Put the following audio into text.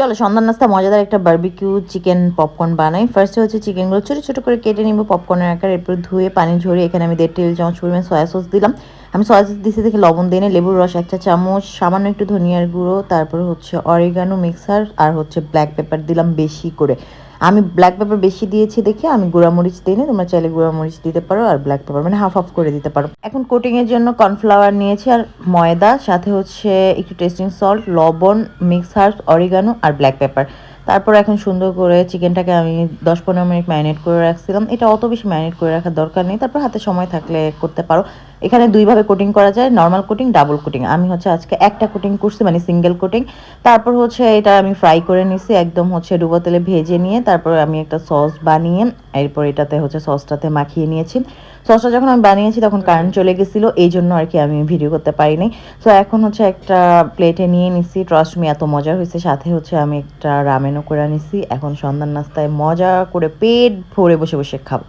চলো, সন্ধ্যার নাস্তা, মজাদার একটা বার্বিকিউ চিকেন পপকর্ন বানাই। ফার্স্টে হচ্ছে চিকেনগুলো ছোটো ছোটো করে কেটে নিব পপকর্নের আকার, এরপর ধুয়ে, পানি ঝরিয়ে, এখানে আমি দেড় টেবিল চামচ পরিমাণ সয়া সস দিলাম। আমি সয়া সস দিতে দেখে লবণ দিয়ে লেবুর রস একটা চামচ, সামান্য একটু ধনিয়ার গুঁড়ো, তারপর হচ্ছে অরিগানো মিক্সার আর হচ্ছে ব্ল্যাক পেপার দিলাম বেশি করে। আমি ব্ল্যাক পেপার বেশি দিয়েছি দেখে আমি গুঁড়ামরিচ দিই নি, তোমরা চাইলে গুঁড়ামরিচ দিতে পারো আর ব্ল্যাক পেপার মানে হাফ হাফ করে দিতে পারো। এখন কোটিংয়ের জন্য কর্নফ্লাওয়ার নিয়েছি আর ময়দা, সাথে হচ্ছে একটু টেস্টিং সল্ট লবণ মিক্স হার্বস অরিগানো আর ব্ল্যাক পেপার তারপর এখন সুন্দর করে চিকেনটাকে আমি দশ পনেরো মিনিট ম্যারিনেট করে রাখছিলাম। এটা অত বেশি ম্যারিনেট করে রাখার দরকার নেই। তারপর হাতে সময় থাকলে করতে পারো। এখানে দুইভাবে কোটিং করা যায়। Normal coating, double coating. আমি হচ্ছে আজকে একটা কোটিং করছি মানে সিঙ্গেল কোটিং। তারপর হচ্ছে এটা আমি ফ্রাই করে নিছি, একদম হচ্ছে ডুবো তেলে ভেজে নিয়ে। তারপর আমি একটা সস বানিয়ে, এরপর এটাতে হচ্ছে সসটাতে মাখিয়ে নিয়েছি। সসটা যখন আমি বানিয়েছি, তখন কারেন্ট চলে গেছিল। এই জন্য আর কি আমি ভিডিও করতে পারিনি সো এখন হচ্ছে একটা প্লেটে নিয়ে নিছি। ট্রাস্ট মি এত মজার হয়েছে। সাথে হচ্ছে আমি একটা রামেনও করে আনিছি। এখন সন্ধ্যার নাস্তায় মজা করে পেট ভরে বসে বসে খাব।